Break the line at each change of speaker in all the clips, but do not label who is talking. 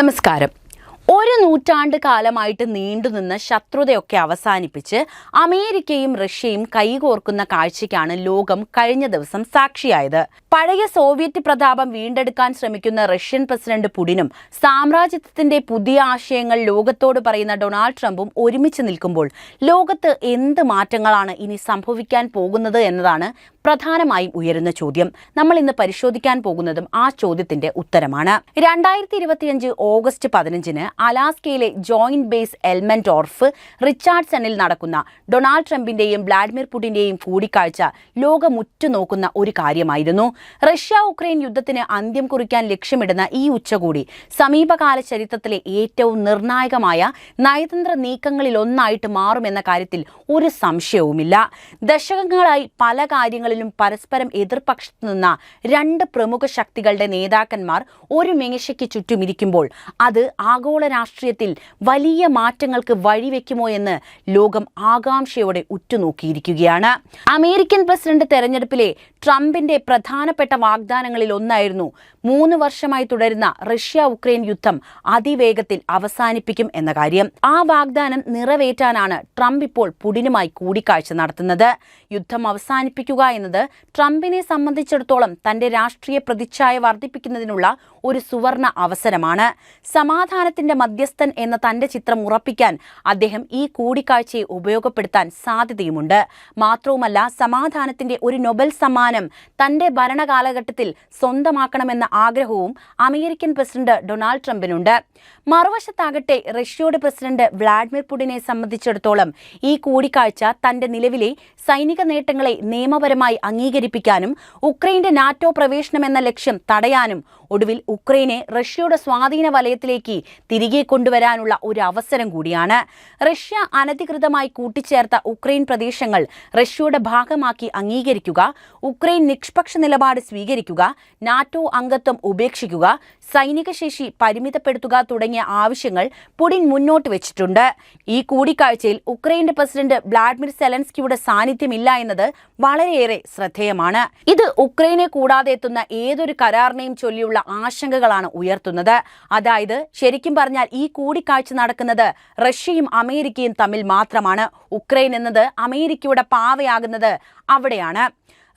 നമസ്കാരം. ഒരു നൂറ്റാണ്ട് കാലമായിട്ട് നീണ്ടുനിന്ന ശത്രുതയൊക്കെ അവസാനിപ്പിച്ച് അമേരിക്കയും റഷ്യയും കൈകോർക്കുന്ന കാഴ്ചയ്ക്കാണ് ലോകം കഴിഞ്ഞ ദിവസം സാക്ഷിയായത്. പഴയ സോവിയറ്റ് പ്രതാപം വീണ്ടെടുക്കാൻ ശ്രമിക്കുന്ന റഷ്യൻ പ്രസിഡന്റ് പുടിനും സാമ്രാജ്യത്വത്തിന്റെ പുതിയ ആശയങ്ങൾ ലോകത്തോട് പറയുന്ന ഡൊണാൾഡ് ട്രംപും ഒരുമിച്ച് നിൽക്കുമ്പോൾ ലോകത്ത് എന്ത് മാറ്റങ്ങളാണ് ഇനി സംഭവിക്കാൻ പോകുന്നത് എന്നതാണ് പ്രധാനമായും ഉയരുന്ന ചോദ്യം നമ്മൾ ഇന്ന് പരിശോധിക്കാൻ പോകുന്നതും ആ ചോദ്യത്തിന്റെ ഉത്തരമാണ്. രണ്ടായിരത്തി ഇരുപത്തിയഞ്ച് ഓഗസ്റ്റ് പതിനഞ്ചിന് അലാസ്കയിലെ ജോയിന്റ് ബേസ് എൽമെന്റ് ഓർഫ് റിച്ചാർഡ്സണിൽ നടക്കുന്ന ഡൊണാൾഡ് ട്രംപിന്റെയും വ്ളാഡിമിർ പുടിന്റെയും കൂടിക്കാഴ്ച ലോകം ഉറ്റുനോക്കുന്ന ഒരു കാര്യമായിരുന്നു. റഷ്യ ഉക്രൈൻ യുദ്ധത്തിന് അന്ത്യം കുറിക്കാൻ ലക്ഷ്യമിടുന്ന ഈ ഉച്ചകോടി സമീപകാല ചരിത്രത്തിലെ ഏറ്റവും നിർണായകമായ നയതന്ത്ര നീക്കങ്ങളിലൊന്നായിട്ട് മാറുമെന്ന കാര്യത്തിൽ ഒരു സംശയവുമില്ല. ദശകങ്ങളായി പല കാര്യങ്ങളിലും പരസ്പരം എതിർപക്ഷത്തു നിന്ന രണ്ട് പ്രമുഖ ശക്തികളുടെ നേതാക്കന്മാർ ഒരു മേശയ്ക്ക് ചുറ്റുമിരിക്കുമ്പോൾ അത് ആഗോള രാഷ്ട്രീയത്തിൽ വലിയ മാറ്റങ്ങൾക്ക് വഴിവെക്കുമോ എന്ന് ലോകം ആകാംക്ഷയോടെ ഉറ്റുനോക്കിയിരിക്കുകയാണ്. അമേരിക്കൻ പ്രസിഡന്റ് തെരഞ്ഞെടുപ്പിലെ ട്രംപിന്റെ പ്രധാനപ്പെട്ട വാഗ്ദാനങ്ങളിൽ ഒന്നായിരുന്നു മൂന്ന് വർഷമായി തുടരുന്ന റഷ്യ ഉക്രൈൻ യുദ്ധം അതിവേഗത്തിൽ അവസാനിപ്പിക്കും എന്ന കാര്യം. ആ വാഗ്ദാനം നിറവേറ്റാനാണ് ട്രംപ് ഇപ്പോൾ പുടിനുമായി കൂടിക്കാഴ്ച നടത്തുന്നത്. യുദ്ധം അവസാനിപ്പിക്കുക എന്നത് ട്രംപിനെ സംബന്ധിച്ചിടത്തോളം തന്റെ രാഷ്ട്രീയ പ്രതിച്ഛായ വർദ്ധിപ്പിക്കുന്നതിനുള്ള ഒരു സുവർണ അവസരമാണ്. സമാധാനത്തിന്റെ മധ്യസ്ഥൻ എന്ന തന്റെ ചിത്രം ഉറപ്പിക്കാൻ അദ്ദേഹം ഈ കൂടിക്കാഴ്ചയെ ഉപയോഗപ്പെടുത്താൻ സാധ്യതയുമുണ്ട്. മാത്രവുമല്ല സമാധാനത്തിന്റെ ഒരു നൊബൽ സമ്മാനം തന്റെ ഭരണകാലഘട്ടത്തിൽ സ്വന്തമാക്കണമെന്ന ആഗ്രഹവും അമേരിക്കൻ പ്രസിഡന്റ് ഡൊണാൾഡ് ട്രംപിനുണ്ട്. മറുവശത്താകട്ടെ റഷ്യയുടെ പ്രസിഡന്റ് വ്ളാഡിമിർ പുടിനെ സംബന്ധിച്ചിടത്തോളം ഈ കൂടിക്കാഴ്ച തന്റെ നിലവിലെ സൈനിക നേട്ടങ്ങളെ നിയമപരമായി അംഗീകരിപ്പിക്കാനും ഉക്രൈന്റെ നാറ്റോ പ്രവേശനം എന്ന ലക്ഷ്യം തടയാനും ഒടുവിൽ ഉക്രൈനെ റഷ്യയുടെ സ്വാധീന വലയത്തിലേക്ക് തിരികെ കൊണ്ടുവരാനുള്ള ഒരു അവസരം കൂടിയാണ്. റഷ്യ അനധികൃതമായി കൂട്ടിച്ചേർത്ത ഉക്രൈൻ പ്രദേശങ്ങൾ റഷ്യയുടെ ഭാഗമാക്കി അംഗീകരിക്കുക ഉക്രൈൻ നിഷ്പക്ഷ നിലപാട് സ്വീകരിക്കുക നാറ്റോ അംഗത്വം ഉപേക്ഷിക്കുക സൈനിക ശേഷി പരിമിതപ്പെടുത്തുക തുടങ്ങിയ ആവശ്യങ്ങൾ പുടിൻ മുന്നോട്ട് വെച്ചിട്ടുണ്ട്. ഈ കൂടിക്കാഴ്ചയിൽ ഉക്രൈന്റെ പ്രസിഡന്റ് വ്ളാഡിമിർ സെലൻസ്കിയുടെ സാന്നിധ്യമില്ല എന്നത് വളരെയേറെ ശ്രദ്ധേയമാണ്. ഇത് ഉക്രൈനെ കൂടാതെ എത്തുന്ന ഏതൊരു കരാറിനെയും ചൊല്ലിയുള്ള ആശങ്കകളാണ് ഉയർത്തുന്നത്. അതായത് ശരിക്കും പറഞ്ഞാൽ ഈ കൂടിക്കാഴ്ച നടക്കുന്നത് റഷ്യയും അമേരിക്കയും തമ്മിൽ മാത്രമാണ്. ഉക്രൈൻ എന്നത് അമേരിക്കയുടെ പാവയാകുന്നത് അവിടെയാണ്.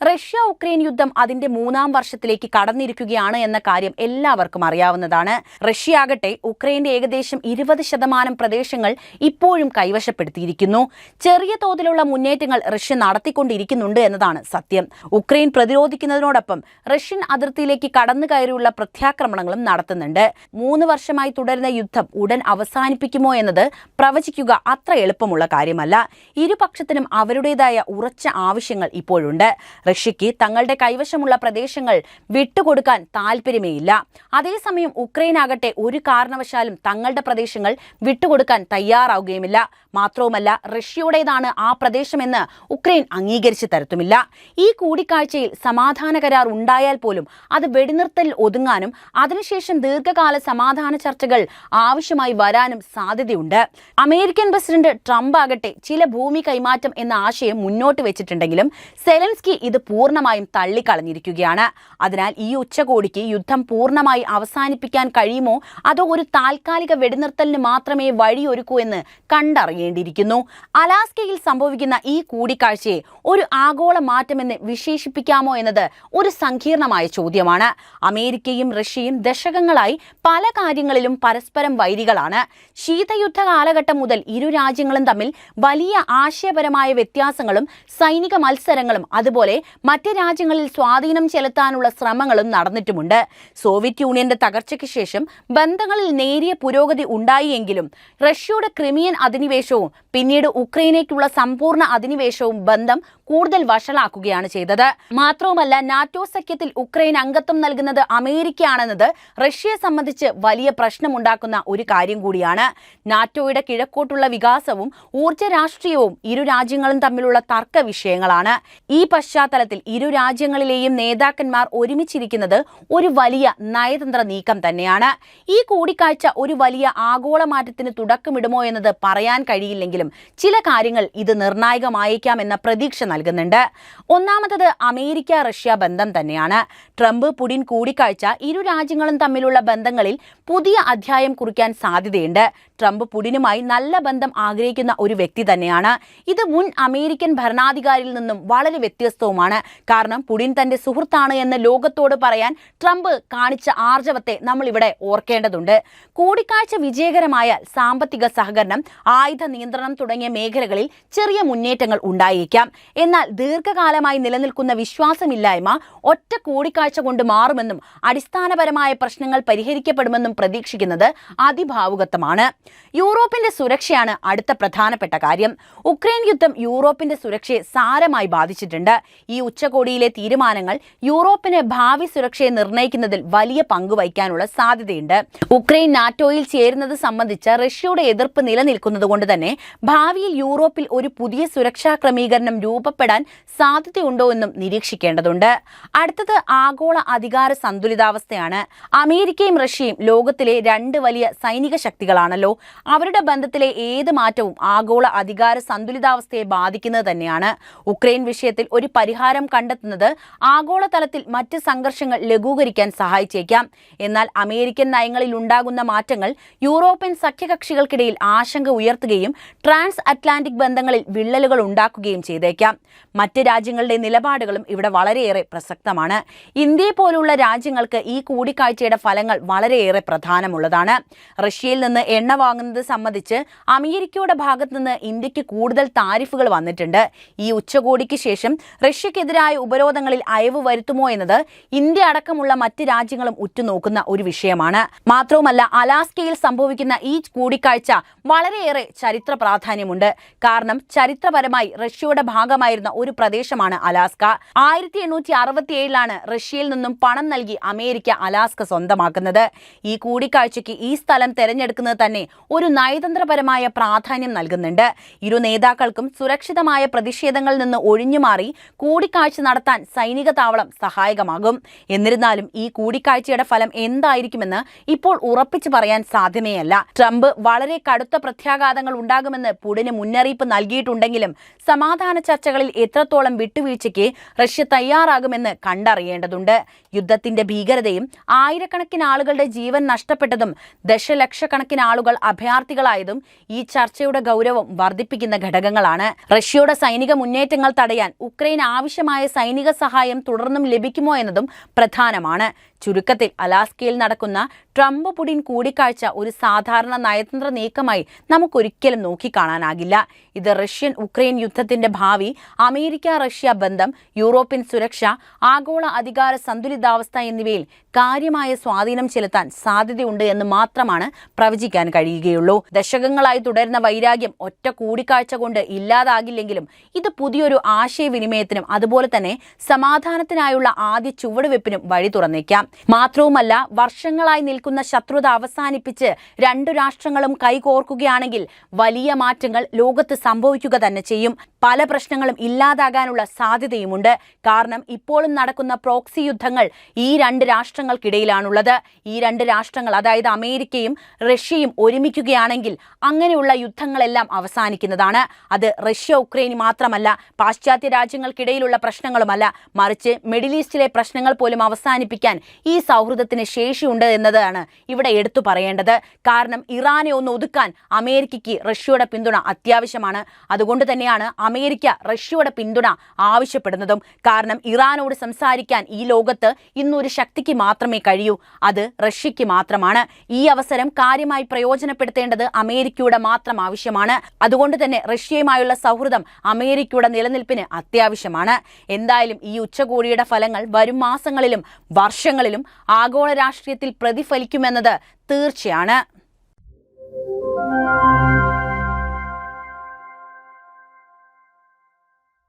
റഷ്യ ഉക്രൈൻ യുദ്ധം അതിന്റെ മൂന്നാം വർഷത്തിലേക്ക് കടന്നിരിക്കുകയാണ് എന്ന കാര്യം എല്ലാവർക്കും അറിയാവുന്നതാണ്. റഷ്യ ആകട്ടെ ഉക്രൈന്റെ ഏകദേശം ഇരുപത് ശതമാനം പ്രദേശങ്ങൾ ഇപ്പോഴും കൈവശപ്പെടുത്തിയിരിക്കുന്നു. ചെറിയ തോതിലുള്ള മുന്നേറ്റങ്ങൾ റഷ്യ നടത്തിക്കൊണ്ടിരിക്കുന്നുണ്ട് എന്നതാണ് സത്യം. ഉക്രൈൻ പ്രതിരോധിക്കുന്നതിനോടൊപ്പം റഷ്യൻ അതിർത്തിയിലേക്ക് കടന്നു കയറിയുള്ള പ്രത്യാക്രമണങ്ങളും നടത്തുന്നുണ്ട്. മൂന്ന് വർഷമായി തുടരുന്ന യുദ്ധം ഉടൻ അവസാനിപ്പിക്കുമോ എന്നത് പ്രവചിക്കുക അത്ര എളുപ്പമുള്ള കാര്യമല്ല. ഇരുപക്ഷത്തിനും അവരുടേതായ ഉറച്ച ആവശ്യങ്ങൾ ഇപ്പോഴുണ്ട്. റഷ്യയ്ക്ക് തങ്ങളുടെ കൈവശമുള്ള പ്രദേശങ്ങൾ വിട്ടുകൊടുക്കാൻ താൽപ്പര്യമേയില്ല അതേസമയം ഉക്രൈൻ ആകട്ടെ ഒരു കാരണവശാലും തങ്ങളുടെ പ്രദേശങ്ങൾ വിട്ടുകൊടുക്കാൻ തയ്യാറാവുകയുമില്ല. മാത്രവുമല്ല റഷ്യയുടേതാണ് ആ പ്രദേശമെന്ന് ഉക്രൈൻ അംഗീകരിച്ചു തരത്തുമില്ല. ഈ കൂടിക്കാഴ്ചയിൽ സമാധാന കരാർ ഉണ്ടായാൽ പോലും അത് വെടിനിർത്തലിൽ ഒതുങ്ങാനും അതിനുശേഷം ദീർഘകാല സമാധാന ചർച്ചകൾ ആവശ്യമായി വരാനും സാധ്യതയുണ്ട്. അമേരിക്കൻ പ്രസിഡന്റ് ട്രംപ് ആകട്ടെ ചില ഭൂമി കൈമാറ്റം എന്ന ആശയം മുന്നോട്ട് വെച്ചിട്ടുണ്ടെങ്കിലും സെലൻസ്കി ഇത് പൂർണമായും തള്ളിക്കളഞ്ഞിരിക്കുകയാണ്. അതിനാൽ ഈ ഉച്ചകോടിക്ക് യുദ്ധം പൂർണമായി അവസാനിപ്പിക്കാൻ കഴിയുമോ? അതോ ഒരു താൽക്കാലിക വെടിനിർത്തലിന് മാത്രമേ വഴിയൊരുക്കൂ എന്ന് കണ്ടറിയേണ്ടിയിരിക്കുന്നു. അലാസ്കയിൽ സംഭവിക്കുന്ന ഈ കൂടിക്കാഴ്ചയെ ഒരു ആഗോള മാറ്റമെന്ന് വിശേഷിപ്പിക്കാമോ എന്നത് ഒരു സങ്കീർണമായ ചോദ്യമാണ്. അമേരിക്കയും റഷ്യയും ദശകങ്ങളായി പല കാര്യങ്ങളിലും പരസ്പരം വൈരികളാണ്. ശീതയുദ്ധ കാലഘട്ടം മുതൽ ഇരു രാജ്യങ്ങളും തമ്മിൽ വലിയ ആശയപരമായ വ്യത്യാസങ്ങളും സൈനിക മത്സരങ്ങളും അതുപോലെ മറ്റ് രാജ്യങ്ങളിൽ സ്വാധീനം ചെലുത്താനുള്ള ശ്രമങ്ങളും നടന്നിട്ടുമുണ്ട്. സോവിയറ്റ് യൂണിയന്റെ തകർച്ചയ്ക്ക് ശേഷം ബന്ധങ്ങളിൽ നേരിയ പുരോഗതി ഉണ്ടായിയെങ്കിലും റഷ്യയുടെ ക്രിമിയൻ അധിനിവേശവും പിന്നീട് ഉക്രൈനേക്കുള്ള സമ്പൂർണ അധിനിവേശവും ബന്ധം കൂടുതൽ വഷളാക്കുകയാണ് ചെയ്തത്. മാത്രവുമല്ല നാറ്റോ സഖ്യത്തിൽ ഉക്രൈൻ അംഗത്വം നൽകുന്നത് അമേരിക്കയാണെന്നത് റഷ്യയെ സംബന്ധിച്ച് വലിയ പ്രശ്നമുണ്ടാക്കുന്ന ഒരു കാര്യം കൂടിയാണ്. നാറ്റോയുടെ കിഴക്കോട്ടുള്ള വികാസവും ഊർജ രാഷ്ട്രീയവും ഇരു രാജ്യങ്ങളും തമ്മിലുള്ള തർക്ക വിഷയങ്ങളാണ്. ഈ പശ്ചാത്തലത്തിൽ ഇരു രാജ്യങ്ങളിലെയും നേതാക്കന്മാർ ഒരുമിച്ചിരിക്കുന്നത് ഒരു വലിയ നയതന്ത്ര നീക്കം തന്നെയാണ്. ഈ കൂടിക്കാഴ്ച ഒരു വലിയ ആഗോള മാറ്റത്തിന് തുടക്കമിടുമോ എന്നത് പറയാൻ കഴിയില്ലെങ്കിലും ചില കാര്യങ്ങൾ ഇത് നിർണായകമായേക്കാം എന്ന പ്രതീക്ഷ നൽകുന്നു. നൽകുന്നുണ്ട്. ഒന്നാമത്തത് അമേരിക്ക റഷ്യ ബന്ധം തന്നെയാണ്. ട്രംപ് പുടിൻ കൂടിക്കാഴ്ച ഇരു രാജ്യങ്ങളും തമ്മിലുള്ള ബന്ധങ്ങളിൽ പുതിയ അധ്യായം കുറിക്കാൻ സാധ്യതയുണ്ട്. ട്രംപ് പുടിനുമായി നല്ല ബന്ധം ആഗ്രഹിക്കുന്ന ഒരു വ്യക്തി തന്നെയാണ്. ഇത് മുൻ അമേരിക്കൻ ഭരണാധികാരിയിൽ നിന്നും വളരെ വ്യത്യസ്തവുമാണ്. കാരണം പുടിൻ തന്റെ സുഹൃത്താണ് എന്ന് ലോകത്തോട് പറയാൻ ട്രംപ് കാണിച്ച ആർജവത്തെ നമ്മൾ ഇവിടെ ഓർക്കേണ്ടതുണ്ട്. കൂടിക്കാഴ്ച വിജയകരമായാൽ സാമ്പത്തിക സഹകരണം ആയുധ നിയന്ത്രണം തുടങ്ങിയ മേഖലകളിൽ ചെറിയ മുന്നേറ്റങ്ങൾ ഉണ്ടായേക്കാം. എന്നാൽ ദീർഘകാലമായി നിലനിൽക്കുന്ന വിശ്വാസമില്ലായ്മ ഒറ്റ കൂടിക്കാഴ്ച കൊണ്ട് മാറുമെന്നും അടിസ്ഥാനപരമായ പ്രശ്നങ്ങൾ പരിഹരിക്കപ്പെടുമെന്നും പ്രതീക്ഷിക്കുന്നത് അതിഭാവുകത്വമാണ്. യൂറോപ്പിന്റെ സുരക്ഷയാണ് അടുത്ത പ്രധാനപ്പെട്ട കാര്യം. ഉക്രൈൻ യുദ്ധം യൂറോപ്പിന്റെ സുരക്ഷയെ സാരമായി ബാധിച്ചിട്ടുണ്ട്. ഈ ഉച്ചകോടിയിലെ തീരുമാനങ്ങൾ യൂറോപ്പിന് ഭാവി സുരക്ഷയെ നിർണയിക്കുന്നതിൽ വലിയ പങ്കുവഹിക്കാനുള്ള സാധ്യതയുണ്ട്. ഉക്രൈൻ നാറ്റോയിൽ ചേരുന്നത് സംബന്ധിച്ച റഷ്യയുടെ എതിർപ്പ് നിലനിൽക്കുന്നത് കൊണ്ട് തന്നെ ഭാവിയിൽ യൂറോപ്പിൽ ഒരു പുതിയ സുരക്ഷാ ക്രമീകരണം രൂപപ്പെടാൻ സാധ്യതയുണ്ടോ എന്നും നിരീക്ഷിക്കേണ്ടതുണ്ട്. അടുത്തത് ആഗോള അധികാര സന്തുലിതാവസ്ഥയാണ്. അമേരിക്കയും റഷ്യയും ലോകത്തിലെ രണ്ട് വലിയ സൈനിക ശക്തികളാണല്ലോ. അവരുടെ ബന്ധത്തിലെ ഏത് മാറ്റവും ആഗോള അധികാര സന്തുലിതാവസ്ഥയെ ബാധിക്കുന്നത് തന്നെയാണ്. ഉക്രൈൻ വിഷയത്തിൽ ഒരു പരിഹാരം കണ്ടെത്തുന്നത് ആഗോളതലത്തിൽ മറ്റ് സംഘർഷങ്ങൾ ലഘൂകരിക്കാൻ സഹായിച്ചേക്കാം. എന്നാൽ അമേരിക്കൻ നയങ്ങളിൽ ഉണ്ടാകുന്ന മാറ്റങ്ങൾ യൂറോപ്യൻ സഖ്യകക്ഷികൾക്കിടയിൽ ആശങ്ക ഉയർത്തുകയും ട്രാൻസ് അറ്റ്ലാന്റിക് ബന്ധങ്ങളിൽ വിള്ളലുകൾ ഉണ്ടാക്കുകയും ചെയ്തേക്കാം. മറ്റ് രാജ്യങ്ങളുടെ നിലപാടുകളും ഇവിടെ വളരെയേറെ പ്രസക്തമാണ്. ഇന്ത്യയെ പോലുള്ള രാജ്യങ്ങൾക്ക് ഈ കൂടിക്കാഴ്ചയുടെ ഫലങ്ങൾ വളരെയേറെ പ്രധാനമുള്ളതാണ്. റഷ്യയിൽ നിന്ന് എണ്ണ വാങ്ങുന്നത് സംബന്ധിച്ച് അമേരിക്കയുടെ ഭാഗത്തു നിന്ന് ഇന്ത്യയ്ക്ക് കൂടുതൽ താരിഫുകൾ വന്നിട്ടുണ്ട്. ഈ ഉച്ചകോടിക്ക് ശേഷം റഷ്യക്കെതിരായ ഉപരോധങ്ങളിൽ അയവ് വരുത്തുമോ എന്നത് ഇന്ത്യ അടക്കമുള്ള മറ്റ് രാജ്യങ്ങളും ഉറ്റുനോക്കുന്ന ഒരു വിഷയമാണ്. മാത്രവുമല്ല അലാസ്കയിൽ സംഭവിക്കുന്ന ഈ കൂടിക്കാഴ്ച വളരെയേറെ ചരിത്ര പ്രാധാന്യമുണ്ട്. കാരണം ചരിത്രപരമായി റഷ്യയുടെ ഭാഗമായിരുന്ന ഒരു പ്രദേശമാണ് അലാസ്ക. ആയിരത്തി എണ്ണൂറ്റി അറുപത്തി ഏഴിലാണ് റഷ്യയിൽ നിന്നും പണം നൽകി അമേരിക്ക അലാസ്ക സ്വന്തമാക്കുന്നത്. ഈ കൂടിക്കാഴ്ചയ്ക്ക് ഈ സ്ഥലം തെരഞ്ഞെടുക്കുന്നത് തന്നെ ഒരു നയതന്ത്രപരമായ പ്രാധാന്യം നൽകുന്നുണ്ട്. ഇരു നേതാക്കൾക്കും സുരക്ഷിതമായ പ്രതിഷേധങ്ങളിൽ നിന്ന് ഒഴിഞ്ഞുമാറി കൂടിക്കാഴ്ച നടത്താൻ സൈനിക താവളം സഹായകമാകും. എന്നിരുന്നാലും ഈ കൂടിക്കാഴ്ചയുടെ ഫലം എന്തായിരിക്കുമെന്ന് ഇപ്പോൾ ഉറപ്പിച്ചു പറയാൻ സാധ്യമേയല്ല. ട്രംപ് വളരെ കടുത്ത പ്രത്യാഘാതങ്ങൾ ഉണ്ടാകുമെന്ന് പുടിന് മുന്നറിയിപ്പ് നൽകിയിട്ടുണ്ടെങ്കിലും സമാധാന ചർച്ചകളിൽ എത്രത്തോളം വിട്ടുവീഴ്ചയ്ക്ക് റഷ്യ തയ്യാറാകുമെന്ന് കണ്ടറിയേണ്ടതുണ്ട്. യുദ്ധത്തിന്റെ ഭീകരതയും ആയിരക്കണക്കിന് ആളുകളുടെ ജീവൻ നഷ്ടപ്പെട്ടതും ദശലക്ഷക്കണക്കിന് ആളുകൾ അഭയാർത്ഥികളായതും ഈ ചർച്ചയുടെ ഗൗരവം വർദ്ധിപ്പിക്കുന്ന ഘടകങ്ങളാണ്. റഷ്യയുടെ സൈനിക മുന്നേറ്റങ്ങൾ തടയാൻ ഉക്രൈൻ ആവശ്യമായ സൈനിക സഹായം തുടർന്നും ലഭിക്കുമോ എന്നതും പ്രധാനമാണ്. ചുരുക്കത്തിൽ അലാസ്കയിൽ നടക്കുന്ന ട്രംപ് പുടിൻ കൂടിക്കാഴ്ച ഒരു സാധാരണ നയതന്ത്ര നീക്കമായി നമുക്കൊരിക്കലും നോക്കിക്കാണാനാകില്ല. ഇത് റഷ്യൻ ഉക്രൈൻ യുദ്ധത്തിന്റെ ഭാവി അമേരിക്ക റഷ്യ ബന്ധം യൂറോപ്യൻ സുരക്ഷ ആഗോള അധികാര സന്തുലിതാവസ്ഥ എന്നിവയിൽ കാര്യമായ സ്വാധീനം ചെലുത്താൻ സാധ്യതയുണ്ട് എന്ന് മാത്രമാണ് പ്രവചിക്കാൻ കഴിയുകയുള്ളൂ. ദശകങ്ങളായി തുടരുന്ന വൈരാഗ്യം ഒറ്റ കൂടിക്കാഴ്ച കൊണ്ട് ഇല്ലാതാകില്ലെങ്കിലും ഇത് പുതിയൊരു ആശയവിനിമയത്തിനും അതുപോലെ തന്നെ സമാധാനത്തിനായുള്ള ആദ്യ ചുവടുവെപ്പിനും വഴി തുറന്നേക്കാം. മാത്രവുമല്ല വർഷങ്ങളായി നിൽക്കുന്ന ശത്രുത അവസാനിപ്പിച്ച് രണ്ടു രാഷ്ട്രങ്ങളും കൈകോർക്കുകയാണെങ്കിൽ വലിയ മാറ്റങ്ങൾ ലോകത്ത് സംഭവിക്കുക തന്നെ ചെയ്യും. പല പ്രശ്നങ്ങളും ഇല്ലാതാകാനുള്ള സാധ്യതയുമുണ്ട്. കാരണം ഇപ്പോഴും നടക്കുന്ന പ്രോക്സി യുദ്ധങ്ങൾ ഈ രണ്ട് രാഷ്ട്രങ്ങൾക്കിടയിലാണുള്ളത്. ഈ രണ്ട് രാഷ്ട്രങ്ങൾ അതായത് അമേരിക്കയും റഷ്യയും ഒരുമിക്കുകയാണെങ്കിൽ അങ്ങനെയുള്ള യുദ്ധങ്ങളെല്ലാം അവസാനിക്കുന്നതാണ്. അത് റഷ്യ ഉക്രൈൻ മാത്രമല്ല പാശ്ചാത്യ രാജ്യങ്ങൾക്കിടയിലുള്ള പ്രശ്നങ്ങളുമല്ല. മറിച്ച് മിഡിൽ ഈസ്റ്റിലെ പ്രശ്നങ്ങൾ പോലും അവസാനിപ്പിക്കാൻ ഈ സൗഹൃദത്തിന് ശേഷിയുണ്ട് എന്നതാണ് ഇവിടെ എടുത്തു പറയേണ്ടത്. കാരണം ഇറാനെ ഒന്ന് ഒതുക്കാൻ അമേരിക്കയ്ക്ക് റഷ്യയുടെ പിന്തുണ അത്യാവശ്യമാണ്. അതുകൊണ്ട് തന്നെയാണ് അമേരിക്ക റഷ്യയുടെ പിന്തുണ ആവശ്യപ്പെടുന്നതും. കാരണം ഇറാനോട് സംസാരിക്കാൻ ഈ ലോകത്ത് ഇന്നൊരു ശക്തിക്ക് മാത്രമേ കഴിയൂ അത് റഷ്യയ്ക്ക് മാത്രമാണ്. ഈ അവസരം കാര്യമായി പ്രയോജനപ്പെടുത്തേണ്ടത് അമേരിക്കയുടെ മാത്രം ആവശ്യമാണ്. അതുകൊണ്ട് തന്നെ റഷ്യയുമായുള്ള സൗഹൃദം അമേരിക്കയുടെ നിലനിൽപ്പിന് അത്യാവശ്യമാണ്. എന്തായാലും ഈ ഉച്ചകോടിയുടെ ഫലങ്ങൾ വരും മാസങ്ങളിലും വർഷങ്ങളിലും ആഗോള രാഷ്ട്രീയത്തിൽ പ്രതിഫലിക്കുമെന്നത് തീർച്ചയാണ്.